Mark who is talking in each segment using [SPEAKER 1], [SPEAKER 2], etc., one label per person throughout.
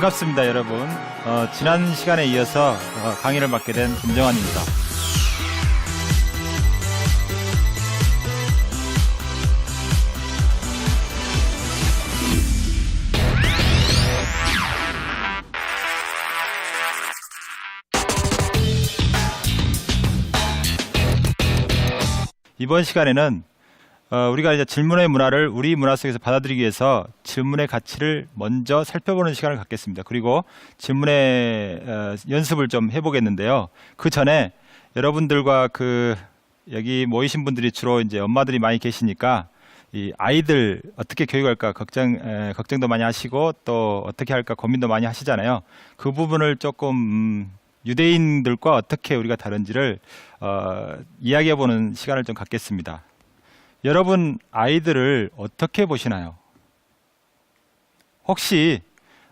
[SPEAKER 1] 반갑습니다, 여러분. 어, 지난 시간에 이어서 어, 강의를 맡게 된 김정환입니다. 이번 시간에는 어, 우리가 이제 질문의 문화를 우리 문화 속에서 받아들이기 위해서 질문의 가치를 먼저 살펴보는 시간을 갖겠습니다. 그리고 질문의 어, 연습을 좀 해보겠는데요. 그 전에 여러분들과 그 여기 모이신 분들이 주로 이제 엄마들이 많이 계시니까 이 아이들 어떻게 교육할까 걱정 에, 걱정도 많이 하시고 또 어떻게 할까 고민도 많이 하시잖아요. 그 부분을 조금 음, 유대인들과 어떻게 우리가 다른지를 어, 이야기해보는 시간을 좀 갖겠습니다. 여러분 아이들을 어떻게 보시나요? 혹시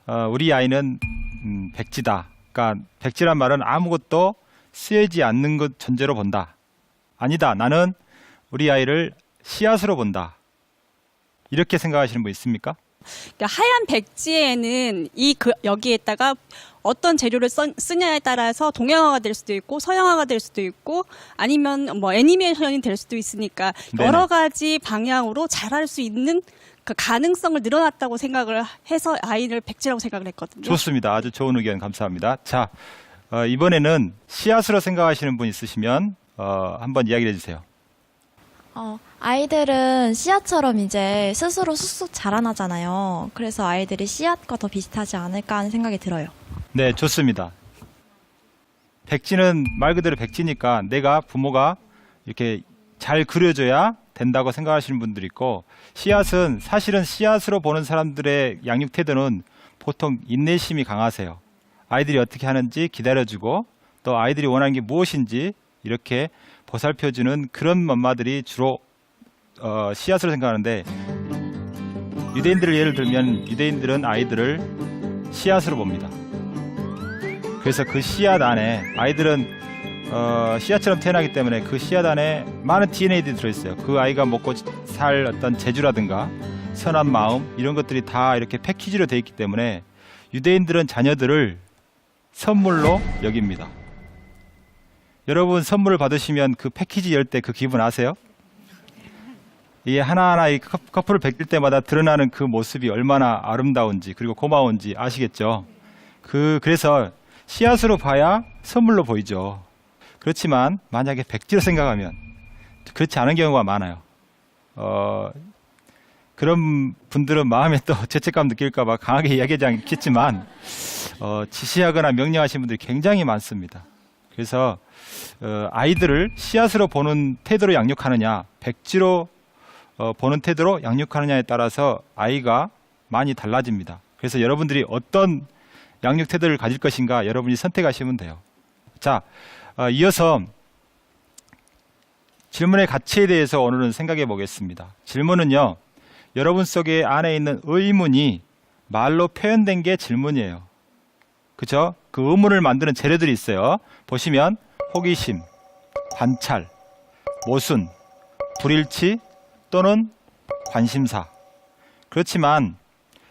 [SPEAKER 1] 어, 우리 아이는 음, 백지다. 그러니까 백지란 말은 아무것도 쓰여지 않는 것 전제로 본다. 아니다. 나는 우리 아이를 씨앗으로 본다. 이렇게 생각하시는 분 있습니까?
[SPEAKER 2] 그러니까 하얀 백지에는 이 그, 여기에다가 어떤 재료를 써, 쓰냐에 따라서 동양화가 될 수도 있고 서양화가 될 수도 있고 아니면 뭐 애니메이션이 될 수도 있으니까
[SPEAKER 1] 네네.
[SPEAKER 2] 여러 가지 방향으로 잘할 수 있는 그 가능성을 늘어났다고 생각을 해서 아이를 백지라고 생각을 했거든요.
[SPEAKER 1] 좋습니다. 아주 좋은 의견 감사합니다. 자, 어, 이번에는 씨앗으로 생각하시는 분 있으시면 어, 한번 이야기를 해주세요.
[SPEAKER 3] 어, 아이들은 씨앗처럼 이제 스스로 쑥쑥 자라나잖아요. 그래서 아이들이 씨앗과 더 비슷하지 않을까 하는 생각이 들어요.
[SPEAKER 1] 네, 좋습니다. 백지는 말 그대로 백지니까 내가 부모가 이렇게 잘 그려줘야 된다고 생각하시는 분들이 있고 씨앗은 사실은 씨앗으로 보는 사람들의 양육 태도는 보통 인내심이 강하세요. 아이들이 어떻게 하는지 기다려주고 또 아이들이 원하는 게 무엇인지 이렇게 보살펴주는 그런 엄마들이 주로 어, 씨앗으로 생각하는데 유대인들을 예를 들면 유대인들은 아이들을 씨앗으로 봅니다. 그래서 그 씨앗 안에 아이들은 어, 씨앗처럼 태어나기 때문에 그 씨앗 안에 많은 DNA들이 들어있어요. 그 아이가 먹고 살 어떤 재주라든가 선한 마음 이런 것들이 다 이렇게 패키지로 돼 있기 때문에 유대인들은 자녀들을 선물로 여깁니다. 여러분 선물을 받으시면 그 패키지 열 때 그 기분 아세요? 이게 하나하나 이 커- 커플을 뵙길 때마다 드러나는 그 모습이 얼마나 아름다운지 그리고 고마운지 아시겠죠? 그 그래서 씨앗으로 봐야 선물로 보이죠. 그렇지만 만약에 백지로 생각하면 그렇지 않은 경우가 많아요. 어, 그런 분들은 마음에 또 죄책감 느낄까봐 강하게 이야기하지 않겠지만 어, 지시하거나 명령하시는 분들이 굉장히 많습니다. 그래서 어, 아이들을 씨앗으로 보는 태도로 양육하느냐, 백지로 어, 보는 태도로 양육하느냐에 따라서 아이가 많이 달라집니다. 그래서 여러분들이 어떤 양육 태도를 가질 것인가 여러분이 선택하시면 돼요. 자, 어, 이어서 질문의 가치에 대해서 오늘은 생각해 보겠습니다. 질문은요, 여러분 속에 안에 있는 의문이 말로 표현된 게 질문이에요. 그죠? 그 의문을 만드는 재료들이 있어요. 보시면 호기심, 관찰, 모순, 불일치 또는 관심사. 그렇지만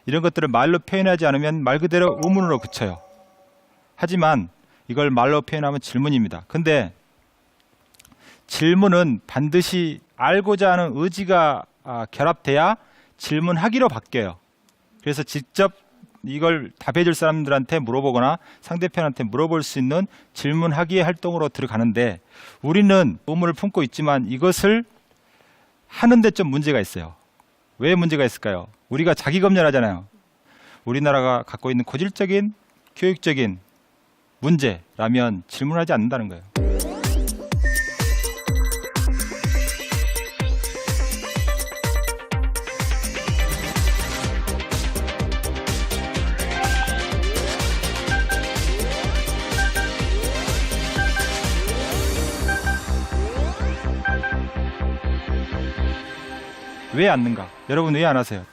[SPEAKER 1] 이런 것들을 말로 표현하지 않으면 말 그대로 의문으로 그쳐요. 하지만 이걸 말로 표현하면 질문입니다. 근데 질문은 반드시 알고자 하는 의지가 아, 결합돼야 질문하기로 바뀌어요. 그래서 직접 이걸 답해 줄 사람들한테 물어보거나 상대편한테 물어볼 수 있는 질문하기의 활동으로 들어가는데 우리는 의문을 품고 있지만 이것을 하는데 좀 문제가 있어요. 왜 문제가 있을까요? 우리가 자기 검열하잖아요. 우리나라가 갖고 있는 고질적인 교육적인 문제라면 질문하지 않는다는 거예요. 왜 않는가? 여러분 왜 안 하세요?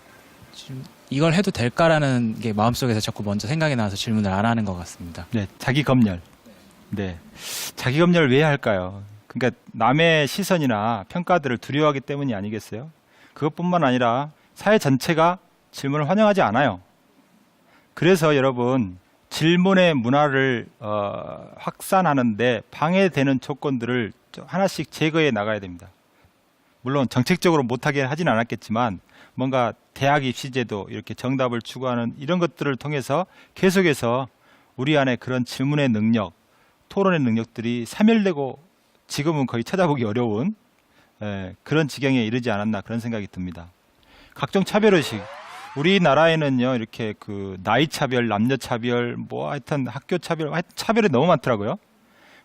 [SPEAKER 4] 이걸 해도 될까라는 게 마음속에서 자꾸 먼저 생각이 나서 질문을 안 하는 것 같습니다.
[SPEAKER 1] 네, 자기 검열. 네. 자기 검열을 왜 할까요? 그러니까 남의 시선이나 평가들을 두려워하기 때문이 아니겠어요? 그것뿐만 아니라 사회 전체가 질문을 환영하지 않아요. 그래서 여러분 질문의 문화를 어, 확산하는데 방해되는 조건들을 좀 하나씩 제거해 나가야 됩니다. 물론 정책적으로 못하게 하진 않았겠지만 뭔가 대학 입시제도 이렇게 정답을 추구하는 이런 것들을 통해서 계속해서 우리 안에 그런 질문의 능력, 토론의 능력들이 사멸되고 지금은 거의 찾아보기 어려운 예, 그런 지경에 이르지 않았나 그런 생각이 듭니다. 각종 차별 의식 우리나라에는요 이렇게 그 나이 차별, 남녀 차별, 뭐 하여튼 학교 차별, 하여튼 차별이 너무 많더라고요.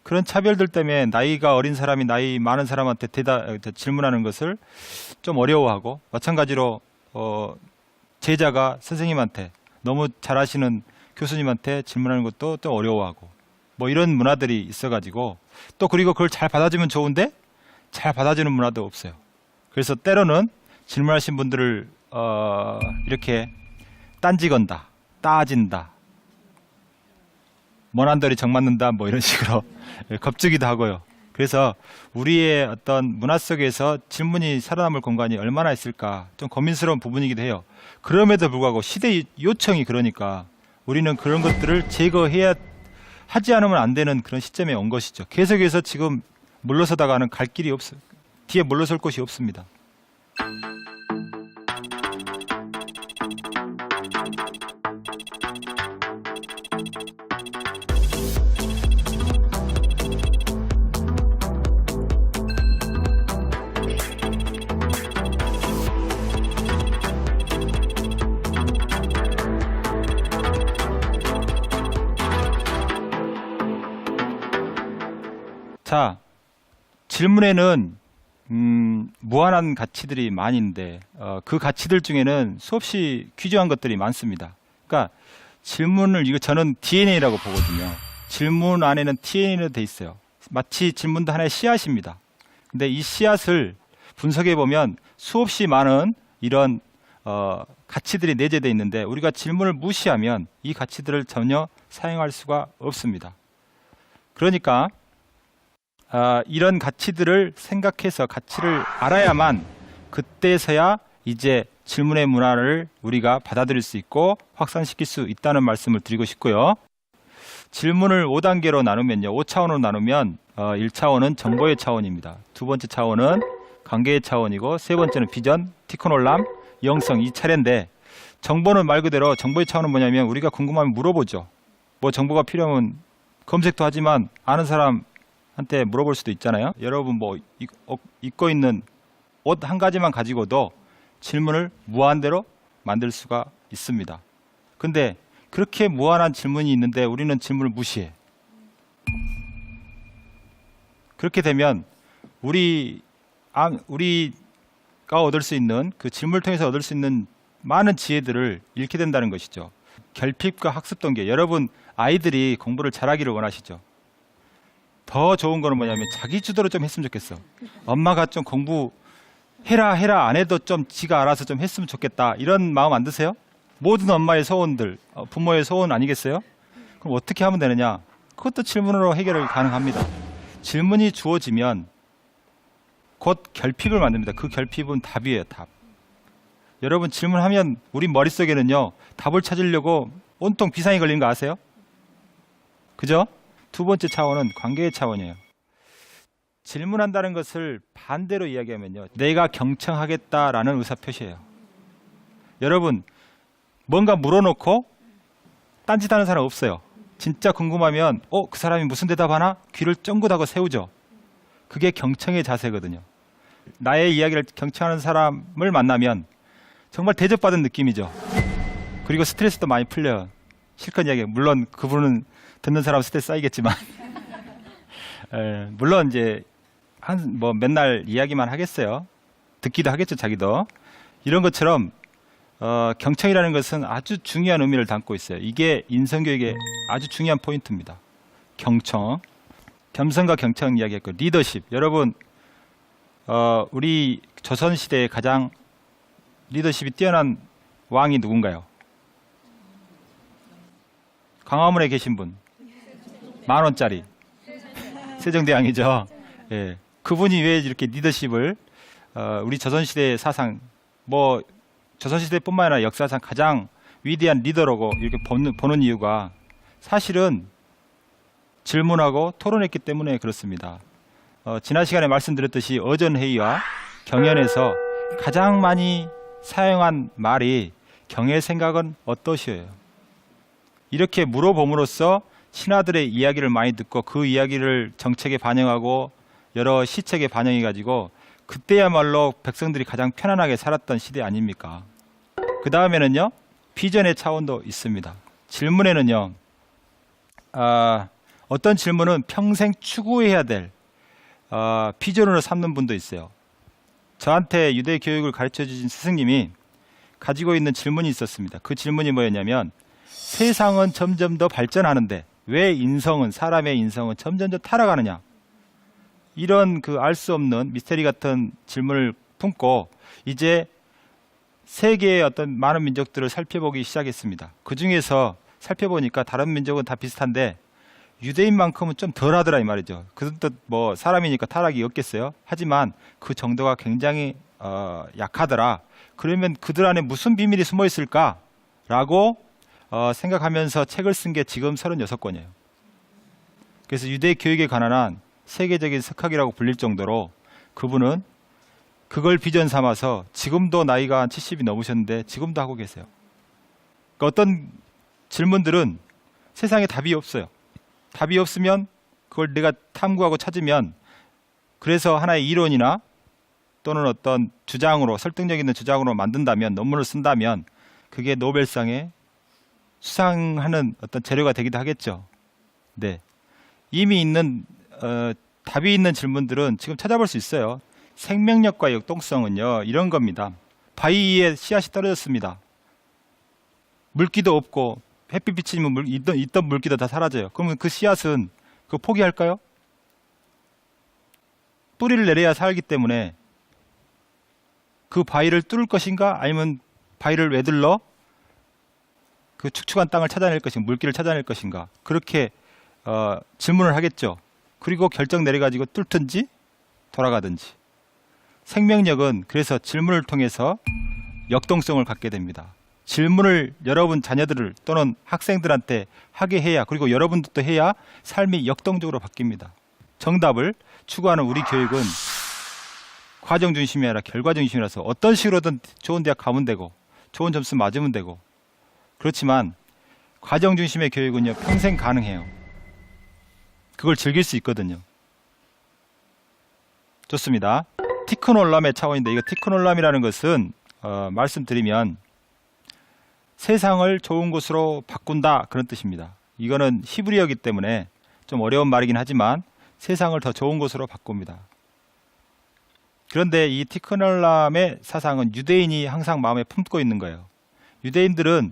[SPEAKER 1] 그런 차별들 때문에 나이가 어린 사람이 나이 많은 사람한테 대답 어, 질문하는 것을 좀 어려워하고 마찬가지로 어, 제자가 선생님한테 너무 잘하시는 교수님한테 질문하는 것도 또 어려워하고 뭐 이런 문화들이 있어가지고 또 그리고 그걸 잘 받아주면 좋은데 잘 받아주는 문화도 없어요. 그래서 때로는 질문하신 분들을 어, 이렇게 딴지 건다, 따진다, 먼한돌이 정맞는다 뭐 이런 식으로 겁주기도 하고요. 그래서 우리의 어떤 문화 속에서 질문이 살아남을 공간이 얼마나 있을까 좀 고민스러운 부분이기도 해요. 그럼에도 불구하고 시대 요청이 그러니까 우리는 그런 것들을 제거해야 하지 않으면 안 되는 그런 시점에 온 것이죠. 계속해서 지금 물러서다가는 갈 길이 없어. 뒤에 물러설 곳이 없습니다. 자, 질문에는 음, 무한한 가치들이 있는데 어, 그 가치들 중에는 수없이 규정한 것들이 많습니다. 그러니까 질문을 이거 저는 DNA라고 보거든요. 질문 안에는 DNA로 돼 있어요. 마치 질문도 하나의 씨앗입니다. 근데 이 씨앗을 분석해 보면 수없이 많은 이런 어, 가치들이 내재되어 있는데 우리가 질문을 무시하면 이 가치들을 전혀 사용할 수가 없습니다. 그러니까 아, 이런 가치들을 생각해서 가치를 알아야만 그때서야 이제 질문의 문화를 우리가 받아들일 수 있고 확산시킬 수 있다는 말씀을 드리고 싶고요. 질문을 5단계로 나누면요. 5차원으로 나누면 어, 1차원은 정보의 차원입니다. 두 번째 차원은 관계의 차원이고 세 번째는 비전, 티코놀람, 영성 이 차례인데 정보는 말 그대로 정보의 차원은 뭐냐면 우리가 궁금하면 물어보죠. 뭐 정보가 필요하면 검색도 하지만 아는 사람 한테 물어볼 수도 있잖아요. 여러분 뭐 입- 어, 입고 있는 옷 한 가지만 가지고도 질문을 무한대로 만들 수가 있습니다. 근데 그렇게 무한한 질문이 있는데 우리는 질문을 무시해. 그렇게 되면 우리 아, 우리가 얻을 수 있는 그 질문을 통해서 얻을 수 있는 많은 지혜들을 잃게 된다는 것이죠. 결핍과 학습 동기. 여러분 아이들이 공부를 잘하기를 원하시죠. 더 좋은 거는 뭐냐면 자기 주도로 좀 했으면 좋겠어. 엄마가 좀 공부 해라 해라 안 해도 좀 지가 알아서 좀 했으면 좋겠다. 이런 마음 안 드세요? 모든 엄마의 소원들, 어, 부모의 소원 아니겠어요? 그럼 어떻게 하면 되느냐? 그것도 질문으로 해결을 가능합니다. 질문이 주어지면 곧 결핍을 만듭니다. 그 결핍은 답이에요, 답. 여러분 질문하면 우리 머릿속에는요, 답을 찾으려고 온통 비상이 걸리는 거 아세요? 그죠? 두 번째 차원은 관계의 차원이에요. 질문한다는 것을 반대로 이야기하면요. 내가 경청하겠다라는 의사표시예요. 여러분, 뭔가 물어놓고 딴짓하는 사람 없어요. 진짜 궁금하면, 어, 그 사람이 무슨 대답하나? 귀를 쫑긋하고 세우죠. 그게 경청의 자세거든요. 나의 이야기를 경청하는 사람을 만나면 정말 대접받은 느낌이죠. 그리고 스트레스도 많이 풀려요. 실컷 이야기. 물론 그분은 듣는 사람 스트레스 쌓이겠지만, 에, 물론 이제 한 뭐 맨날 이야기만 하겠어요. 듣기도 하겠죠, 자기도. 이런 것처럼 어, 경청이라는 것은 아주 중요한 의미를 담고 있어요. 이게 인성교육의 아주 중요한 포인트입니다. 경청, 겸손과 경청 이야기했고 리더십. 여러분, 어, 우리 조선 시대에 가장 리더십이 뛰어난 왕이 누군가요? 광화문에 계신 분. 만 원짜리. 세종대왕이죠. 예. 그분이 왜 이렇게 리더십을 어, 우리 조선시대 사상 뭐 조선시대뿐만 아니라 역사상 가장 위대한 리더라고 이렇게 보는, 보는 이유가 사실은 질문하고 토론했기 때문에 그렇습니다. 어, 지난 시간에 말씀드렸듯이 어전 회의와 경연에서 가장 많이 사용한 말이 경의 생각은 어떠시에요? 이렇게 물어봄으로써 신하들의 이야기를 많이 듣고 그 이야기를 정책에 반영하고 여러 시책에 반영해 가지고 그때야말로 백성들이 가장 편안하게 살았던 시대 아닙니까? 그 다음에는요 비전의 차원도 있습니다. 질문에는요 아, 어떤 질문은 평생 추구해야 될 어, 비전으로 삼는 분도 있어요. 저한테 유대 교육을 가르쳐 주신 스승님이 가지고 있는 질문이 있었습니다. 그 질문이 뭐였냐면 세상은 점점 더 발전하는데 왜 인성은 사람의 인성은 점점 더 타락하느냐? 이런 그 알 수 없는 미스테리 같은 질문을 품고 이제 세계의 어떤 많은 민족들을 살펴보기 시작했습니다. 그 중에서 살펴보니까 다른 민족은 다 비슷한데 유대인만큼은 좀 덜하더라 이 말이죠. 그것도 뭐 사람이니까 타락이 없겠어요. 하지만 그 정도가 굉장히 어, 약하더라. 그러면 그들 안에 무슨 비밀이 숨어 있을까라고 어, 생각하면서 책을 쓴 게 지금 36권이에요. 그래서 유대 교육에 관한 세계적인 석학이라고 불릴 정도로 그분은 그걸 비전 삼아서 지금도 나이가 한 70이 넘으셨는데 지금도 하고 계세요. 그러니까 어떤 질문들은 세상에 답이 없어요. 답이 없으면 그걸 내가 탐구하고 찾으면 그래서 하나의 이론이나 또는 어떤 주장으로 설득력 있는 주장으로 만든다면 논문을 쓴다면 그게 노벨상에 수상하는 어떤 재료가 되기도 하겠죠. 네. 이미 있는 어, 답이 있는 질문들은 지금 찾아볼 수 있어요. 생명력과 역동성은요 이런 겁니다. 바위에 씨앗이 떨어졌습니다. 물기도 없고 햇빛 비치면 물, 있던, 있던 물기도 다 사라져요. 그러면 그 씨앗은 그 포기할까요? 뿌리를 내려야 살기 때문에 그 바위를 뚫을 것인가 아니면 바위를 외들러 그 축축한 땅을 찾아낼 것인가 물기를 찾아낼 것인가 그렇게 어, 질문을 하겠죠. 그리고 결정 내려가지고 뚫든지 돌아가든지 생명력은 그래서 질문을 통해서 역동성을 갖게 됩니다. 질문을 여러분 자녀들을 또는 학생들한테 하게 해야 그리고 여러분들도 해야 삶이 역동적으로 바뀝니다. 정답을 추구하는 우리 교육은 과정 중심이 아니라 결과 중심이라서 어떤 식으로든 좋은 대학 가면 되고 좋은 점수 맞으면 되고 그렇지만 과정 중심의 교육은요 평생 가능해요. 그걸 즐길 수 있거든요. 좋습니다. 티크놀람의 차원인데 이거 티크놀람이라는 것은 어, 말씀드리면 세상을 좋은 곳으로 바꾼다 그런 뜻입니다. 이거는 히브리어기 때문에 좀 어려운 말이긴 하지만 세상을 더 좋은 곳으로 바꿉니다. 그런데 이 티크놀람의 사상은 유대인이 항상 마음에 품고 있는 거예요. 유대인들은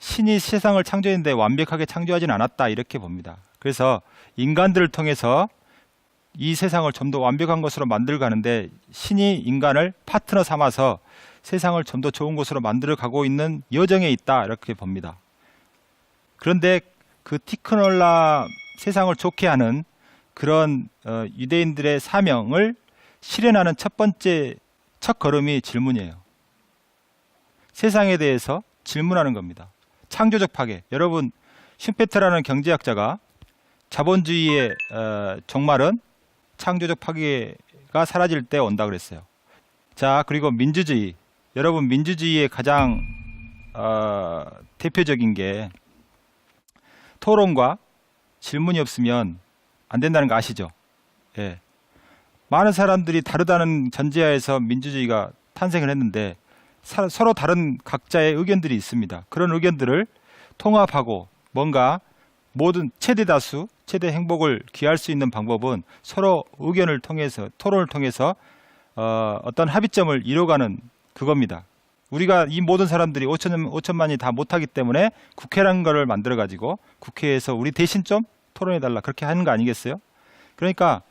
[SPEAKER 1] 신이 세상을 창조했는데 완벽하게 창조하진 않았다 이렇게 봅니다. 그래서 인간들을 통해서 이 세상을 좀 더 완벽한 것으로 만들어 가는데 신이 인간을 파트너 삼아서 세상을 좀 더 좋은 곳으로 만들어 가고 있는 여정에 있다 이렇게 봅니다. 그런데 그 티크놀라 세상을 좋게 하는 그런 어, 유대인들의 사명을 실현하는 첫 번째 첫 걸음이 질문이에요. 세상에 대해서 질문하는 겁니다. 창조적 파괴. 여러분 슈페트라는 경제학자가 자본주의의 어, 종말은 창조적 파괴가 사라질 때 온다 그랬어요. 자 그리고 민주주의. 여러분 민주주의의 가장 어, 대표적인 게 토론과 질문이 없으면 안 된다는 거 아시죠? 예. 많은 사람들이 다르다는 전제하에서 민주주의가 탄생을 했는데 사- 서로 다른 각자의 의견들이 있습니다. 그런 의견들을 통합하고 뭔가 모든 최대 다수, 최대 행복을 기할 수 있는 방법은 서로 의견을 통해서 토론을 통해서 어, 어떤 합의점을 이뤄가는 그겁니다. 우리가 이 모든 사람들이 5천, 5천만이 다 못하기 때문에 국회라는 거를 만들어 가지고 국회에서 우리 대신 좀 토론해 달라 그렇게 하는 거 아니겠어요? 그러니까